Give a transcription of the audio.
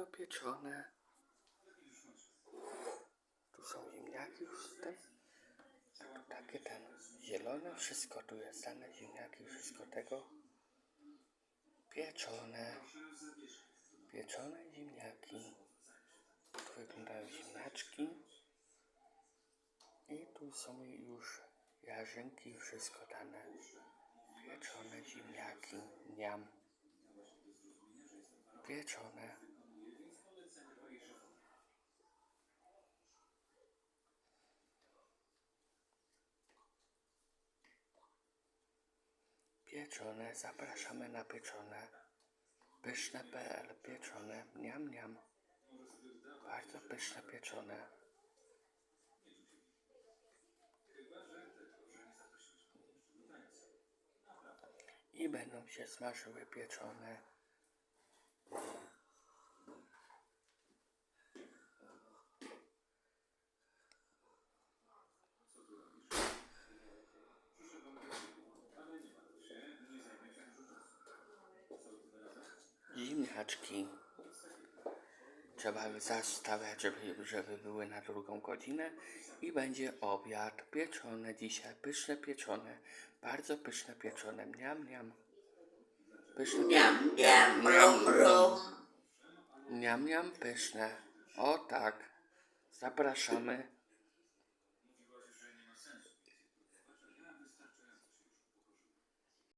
dopieczone. Tu są ziemniaki już tym. A tu takie ten zielone, wszystko tu jest dane, ziemniaki, wszystko tego. Pieczone. Pieczone ziemniaki. Tu wyglądają ziemniaczki. I tu są już jarzynki, wszystko dane. Pieczone ziemniaki, niam. Pieczone. Pieczone, zapraszamy na pieczone. Pyszne.pl, pieczone, niam, niam. Bardzo pyszne pieczone. I będą się smażyły pieczone. Ziemniaczki. Trzeba zastawiać, żeby, żeby były na drugą godzinę. I będzie obiad pieczone dzisiaj. Pyszne pieczone. Bardzo pyszne pieczone. Miam, miam. Pyszne Miam, miam, rum, rum. Miam, miam, pyszne. O tak. Zapraszamy.